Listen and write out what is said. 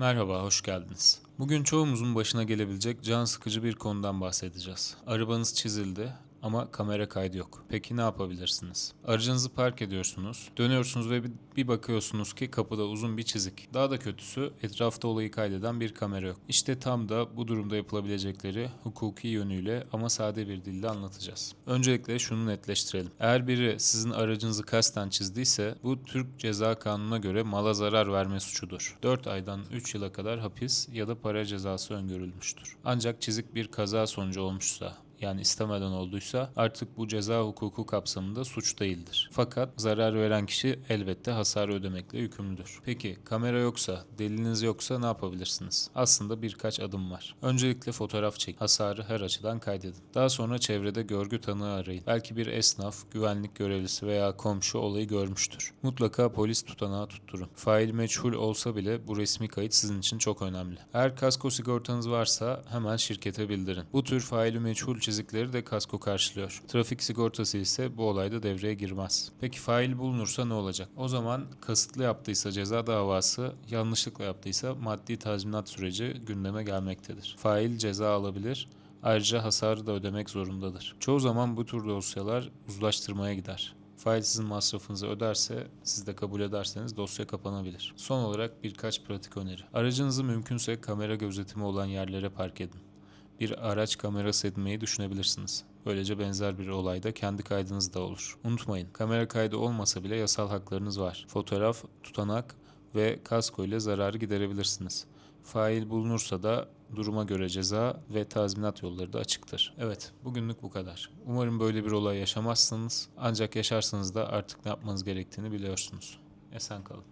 Merhaba, hoş geldiniz. Bugün çoğumuzun başına gelebilecek can sıkıcı bir konudan bahsedeceğiz. Arabanız çizildi ama kamera kaydı yok. Peki ne yapabilirsiniz? Aracınızı park ediyorsunuz, dönüyorsunuz ve bir- bakıyorsunuz ki kapıda uzun bir çizik. Daha da kötüsü etrafta olayı kaydeden bir kamera yok. İşte tam da bu durumda yapılabilecekleri hukuki yönüyle ama sade bir dille anlatacağız. Öncelikle şunu netleştirelim. Eğer biri sizin aracınızı kasten çizdiyse bu Türk Ceza Kanunu'na göre mala zarar verme suçudur. 4 aydan 3 yıla kadar hapis ya da para cezası öngörülmüştür. Ancak çizik bir kaza sonucu olmuşsa yani istemeden olduysa artık bu ceza hukuku kapsamında suç değildir. Fakat zarar veren kişi elbette hasar ödemekle yükümlüdür. Peki kamera yoksa, deliliniz yoksa ne yapabilirsiniz? Aslında birkaç adım var. Öncelikle fotoğraf çekin. Hasarı her açıdan kaydedin. Daha sonra çevrede görgü tanığı arayın. Belki bir esnaf, güvenlik görevlisi veya komşu olayı görmüştür. Mutlaka polis tutanağı tutturun. Fail meçhul olsa bile bu resmi kayıt sizin için çok önemli. Eğer kasko sigortanız varsa hemen şirkete bildirin. Bu tür faili meçhul çizikleri de kasko karşılıyor. Trafik sigortası ise bu olayda devreye girmez. Peki fail bulunursa ne olacak? O zaman kasıtlı yaptıysa ceza davası, yanlışlıkla yaptıysa maddi tazminat süreci gündeme gelmektedir. Fail ceza alabilir, ayrıca hasarı da ödemek zorundadır. Çoğu zaman bu tür dosyalar uzlaştırmaya gider. Fail sizin masrafınızı öderse, siz de kabul ederseniz dosya kapanabilir. Son olarak birkaç pratik öneri. Aracınızı mümkünse kamera gözetimi olan yerlere park edin bir araç kamerası edinmeyi düşünebilirsiniz. Böylece benzer bir olayda kendi kaydınız da olur. Unutmayın, kamera kaydı olmasa bile yasal haklarınız var. Fotoğraf, tutanak ve kasko ile zararı giderebilirsiniz. Fail bulunursa da duruma göre ceza ve tazminat yolları da açıktır. Evet, bugünlük bu kadar. Umarım böyle bir olay yaşamazsınız. Ancak yaşarsanız da artık ne yapmanız gerektiğini biliyorsunuz. Esen kalın.